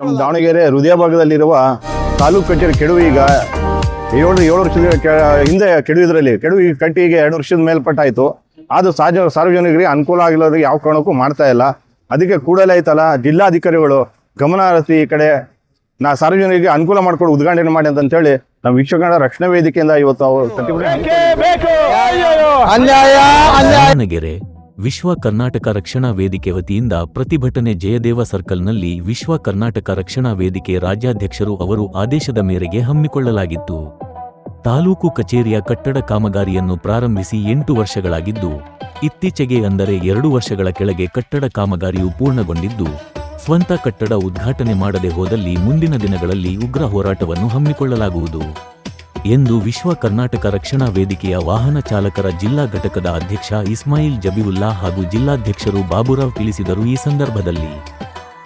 ನಮ್ಮ ದಾವಣಗೆರೆ ಹೃದಯ ಭಾಗದಲ್ಲಿರುವ ತಾಲೂಕು ಕಚೇರಿ ಕೆಡವು ಈಗ ಏಳು ಏಳು ವರ್ಷದ ಕೆ- ಹಿಂದೆ ಇದರಲ್ಲಿ. ಕೆಡವು ಈಗ ಕಟ್ಟಿ ಈಗ ಎರಡು ವರ್ಷದ ಮೇಲ್ಪಟ್ಟಾಯಿತು ಅದು ಸಾರ್ವ ಸಾರ್ವಜನಿಕರಿಗೆ ಅನುಕೂಲ ಆಗಿಲ್ಲೋರಿಗೆ ಯಾವ ಕಾರಣಕ್ಕೂ ಮಾಡ್ತಾ ಇಲ್ಲ. ಅದಕ್ಕೆ ಕೂಡಲೇ ಐತಲ್ಲ ಜಿಲ್ಲಾಧಿಕಾರಿಗಳು ಗಮನ ಹರಿಸಿ ಈ ಕಡೆ ನಾ ಸಾರ್ವಜನಿಕರಿಗೆ ಅನುಕೂಲ ಮಾಡ್ಕೊಂಡು ಉದ್ಘಾಟನೆ ಮಾಡಿ ಅಂತ ಹೇಳಿ ನಮ್ಮ ವೀಕ್ಷಕಣ ರಕ್ಷಣಾ ವೇದಿಕೆಯಿಂದ ಇವತ್ತು ಅವರು ಪ್ರತಿಭಟನೆ ಅನ್ಯಾಯ ದಾವಣಗೆರೆ ವಿಶ್ವ ಕರ್ನಾಟಕ ರಕ್ಷಣಾ ವೇದಿಕೆ ವತಿಯಿಂದ ಪ್ರತಿಭಟನೆ ಜಯದೇವ ಸರ್ಕಲ್ನಲ್ಲಿ ವಿಶ್ವ ಕರ್ನಾಟಕ ರಕ್ಷಣಾ ವೇದಿಕೆ ರಾಜ್ಯಾಧ್ಯಕ್ಷರು ಅವರು ಆದೇಶದ ಮೇರೆಗೆ ಹಮ್ಮಿಕೊಳ್ಳಲಾಗಿತ್ತು. ತಾಲೂಕು ಕಚೇರಿಯ ಕಟ್ಟಡ ಕಾಮಗಾರಿಯನ್ನು ಪ್ರಾರಂಭಿಸಿ ಎಂಟು ವರ್ಷಗಳಾಗಿದ್ದು, ಇತ್ತೀಚೆಗೆ ಅಂದರೆ ಎರಡು ವರ್ಷಗಳ ಕೆಳಗೆ ಕಟ್ಟಡ ಕಾಮಗಾರಿಯು ಪೂರ್ಣಗೊಂಡಿದ್ದು, ಸ್ವಂತ ಕಟ್ಟಡ ಉದ್ಘಾಟನೆ ಮಾಡದೆ ಹೋದಲ್ಲಿ ಮುಂದಿನ ದಿನಗಳಲ್ಲಿ ಉಗ್ರ ಹೋರಾಟವನ್ನು ಹಮ್ಮಿಕೊಳ್ಳಲಾಗುವುದು. ಎಂದು ವಿಶ್ವ ಕರ್ನಾಟಕ ರಕ್ಷಣಾ ವೇದಿಕೆಯ ವಾಹನ ಚಾಲಕರ ಜಿಲ್ಲಾ ಘಟಕದ ಅಧ್ಯಕ್ಷ ಇಸ್ಮಾಯಿಲ್ ಜಬಿವುಲ್ಲಾ ಹಾಗೂ ಜಿಲ್ಲಾಧ್ಯಕ್ಷರು ಬಾಬುರಾವ್ ತಿಳಿಸಿದರು ಈ ಸಂದರ್ಭದಲ್ಲಿ.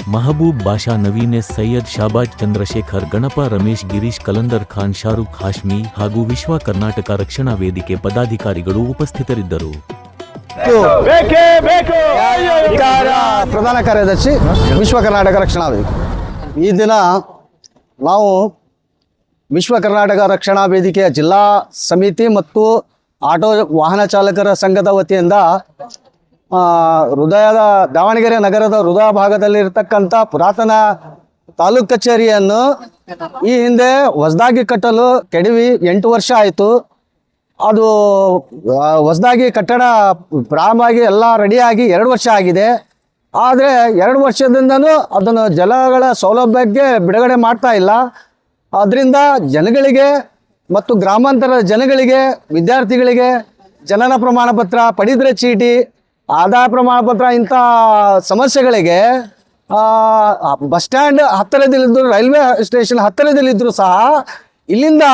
ಮಹಬೂಬ್ ಬಾಷಾ ನವೀನ್ ಎಸ್ ಸೈಯದ್ ಶಾಬಾಜ್ ಚಂದ್ರಶೇಖರ್ ಗಣಪ ರಮೇಶ್ ಗಿರೀಶ್ ಕಲಂದರ್ ಖಾನ್ ಶಾರುಖ್ ಹಾಶ್ಮಿ ಹಾಗೂ ವಿಶ್ವ ಕರ್ನಾಟಕ ರಕ್ಷಣಾ ವೇದಿಕೆ ಪದಾಧಿಕಾರಿಗಳು ಉಪಸ್ಥಿತರಿದ್ದರು. ಪ್ರಧಾನ ಕಾರ್ಯದರ್ಶಿ ವಿಶ್ವ ಕರ್ನಾಟಕ ರಕ್ಷಣಾ ವೇದಿಕೆ. ಈ ದಿನ ನಾವು ವಿಶ್ವ ಕರ್ನಾಟಕ ರಕ್ಷಣಾ ವೇದಿಕೆಯ ಜಿಲ್ಲಾ ಸಮಿತಿ ಮತ್ತು ಆಟೋ ವಾಹನ ಚಾಲಕರ ಸಂಘದ ವತಿಯಿಂದ ಹೃದಯದ, ದಾವಣಗೆರೆ ನಗರದ ಹೃದಯ ಭಾಗದಲ್ಲಿರ್ತಕ್ಕಂಥ ಪುರಾತನ ತಾಲೂಕ್ ಕಚೇರಿಯನ್ನು ಈ ಹಿಂದೆ ಹೊಸದಾಗಿ ಕಟ್ಟಲು ಕೆಡವಿ ಎಂಟು ವರ್ಷ ಆಯಿತು. ಅದು ಹೊಸದಾಗಿ ಕಟ್ಟಡ ಪ್ರಾರಂಭವಾಗಿ ಎಲ್ಲ ರೆಡಿಯಾಗಿ ಎರಡು ವರ್ಷ ಆಗಿದೆ. ಆದರೆ ಎರಡು ವರ್ಷದಿಂದನೂ ಅದನ್ನು ಜಲಗಳ ಸೌಲಭ್ಯಕ್ಕೆ ಬಿಡುಗಡೆ ಮಾಡ್ತಾ ಇಲ್ಲ. ಅದರಿಂದ ಜನಗಳಿಗೆ ಮತ್ತು ಗ್ರಾಮಾಂತರ ಜನಗಳಿಗೆ, ವಿದ್ಯಾರ್ಥಿಗಳಿಗೆ ಜನನ ಪ್ರಮಾಣ ಪತ್ರ ಪಡಿತರ ಚೀಟಿ, ಆದಾಯ ಪ್ರಮಾಣ ಪತ್ರ ಇಂಥ ಸಮಸ್ಯೆಗಳಿಗೆ ಬಸ್ ಸ್ಟ್ಯಾಂಡ್ ಹತ್ತಿರದಲ್ಲಿದ್ದರು, ರೈಲ್ವೆ ಸ್ಟೇಷನ್ ಹತ್ತಿರದಲ್ಲಿದ್ದರೂ ಸಹ ಇಲ್ಲಿಂದ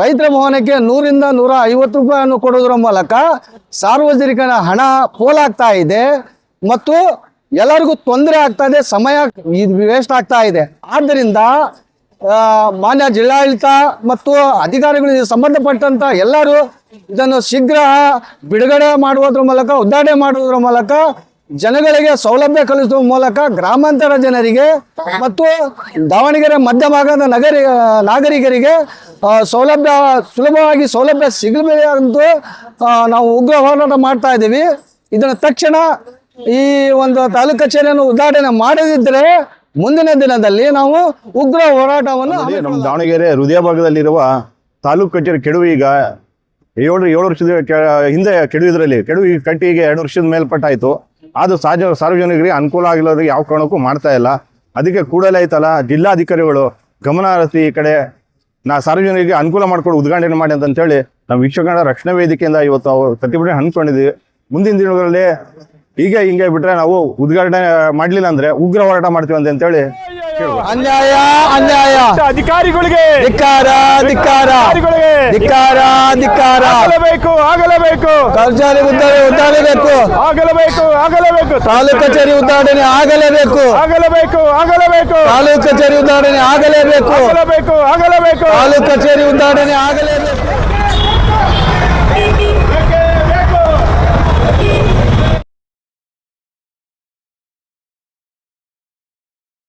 ರೈತರ ಭವನಕ್ಕೆ ನೂರಿಂದ ನೂರ ಐವತ್ತು ರೂಪಾಯಿಯನ್ನು ಕೊಡೋದ್ರ ಮೂಲಕ ಸಾರ್ವಜನಿಕರ ಹಣ ಪೋಲಾಗ್ತಾ ಇದೆ ಮತ್ತು ಎಲ್ಲರಿಗೂ ತೊಂದರೆ ಆಗ್ತಾ ಇದೆ, ಸಮಯ ವೇಸ್ಟ್ ಆಗ್ತಾ ಇದೆ. ಆದ್ದರಿಂದ ಮಾನ್ಯ ಜಿಲ್ಲಾಡಳಿತ ಮತ್ತು ಅಧಿಕಾರಿಗಳಿಗೆ ಸಂಬಂಧಪಟ್ಟಂತ ಎಲ್ಲರೂ ಇದನ್ನು ಶೀಘ್ರ ಬಿಡುಗಡೆ ಮಾಡುವುದ್ರ ಮೂಲಕ ಉದ್ಘಾಟನೆ ಮಾಡುವುದರ ಮೂಲಕ, ಜನಗಳಿಗೆ ಸೌಲಭ್ಯ ಕಲಿಸುವ ಮೂಲಕ ಗ್ರಾಮಾಂತರ ಜನರಿಗೆ ಮತ್ತು ದಾವಣಗೆರೆ ಮಧ್ಯಭಾಗದ ನಗರಿ ನಾಗರಿಕರಿಗೆ ಸೌಲಭ್ಯ, ಸುಲಭವಾಗಿ ಸೌಲಭ್ಯ ಸಿಗಬೇಕಂತೂ ನಾವು ಉಗ್ರ ಹೋರಾಟ ಮಾಡ್ತಾ ಇದ್ದೀವಿ. ಇದನ್ನು ತಕ್ಷಣ ಈ ಒಂದು ತಾಲೂಕು ಕಚೇರಿಯನ್ನು ಉದ್ಘಾಟನೆ ಮಾಡದಿದ್ದರೆ ಮುಂದಿನ ದಿನದಲ್ಲಿ ನಾವು ಉಗ್ರ ಹೋರಾಟವನ್ನು ನಮ್ಮ ದಾವಣಗೆರೆ ಹೃದಯ ಭಾಗದಲ್ಲಿರುವ ತಾಲೂಕು ಕಟ್ಟಿರೋ ಕೆಡವು ಈಗ ಏಳು ಏಳು ವರ್ಷದ ಹಿಂದೆ ಕೆಡವಿದ್ರಲ್ಲಿ ಕೆಡವು ಈಗ ಕಟ್ಟಿ ಈಗ ಎರಡು ವರ್ಷದ ಮೇಲ್ಪಟ್ಟಾಯಿತು. ಅದು ಸಾರ್ವ ಸಾರ್ವಜನಿಕರಿಗೆ ಅನುಕೂಲ ಆಗಿಲ್ಲದ್ರೆ ಯಾವ ಕಾರಣಕ್ಕೂ ಮಾಡ್ತಾ ಇಲ್ಲ. ಅದಕ್ಕೆ ಕೂಡಲೇ ಐತಲ್ಲ ಜಿಲ್ಲಾಧಿಕಾರಿಗಳು ಗಮನ ಹರಿಸಿ ಈ ಕಡೆ ನಾ ಸಾರ್ವಜನಿಕರಿಗೆ ಅನುಕೂಲ ಮಾಡ್ಕೊಂಡು ಉದ್ಘಾಟನೆ ಮಾಡಿ ಅಂತೇಳಿ ನಮ್ಮ ವಿಶ್ವಕನ್ನಡ ರಕ್ಷಣಾ ವೇದಿಕೆಯಿಂದ ಇವತ್ತು ಅವರು ಪ್ರತಿಭಟನೆ ಹಮ್ಮಿಕೊಂಡಿದ್ದೀವಿ ಮುಂದಿನ ದಿನಗಳಲ್ಲಿ ಹೀಗೆ ಹಿಂಗೆ ಬಿಟ್ರೆ ನಾವು ಉದ್ಘಾಟನೆ ಮಾಡ್ಲಿಲ್ಲ ಅಂದ್ರೆ ಉಗ್ರ ಹೋರಾಟ ಮಾಡ್ತೀವಿ ಅಂತ ಹೇಳಿ ಅನ್ಯಾಯ ಅನ್ಯಾಯ. ಅಧಿಕಾರಿಗಳಿಗೆ. ಧಿಕ್ಕಾರ ಧಿಕ್ಕಾರ. ಅಧಿಕಾರಿಗಳಿಗೆ. ಧಿಕ್ಕಾರ ಧಿಕ್ಕಾರ. ಆಗಲೇಬೇಕು ಆಗಲೇಬೇಕು. ಕಚೇರಿ ಉದ್ದಾರಣೆ ಉದ್ದಾರಬೇಕು. ಆಗಲೇಬೇಕು ಆಗಲೇಬೇಕು. ತಾಲೂಕು ಕಚೇರಿ ಉದ್ಘಾಟನೆ ಆಗಲೇಬೇಕು. ಆಗಲೇಬೇಕು ಆಗಲೇಬೇಕು. ತಾಲೂಕು ಕಚೇರಿ ಉದ್ಘಾಟನೆ ಆಗಲೇಬೇಕು. ಆಗಲೇಬೇಕು ಆಗಲೇಬೇಕು. ತಾಲೂಕು ಕಚೇರಿ ಉದ್ಘಾಟನೆ ಆಗಲೇಬೇಕು.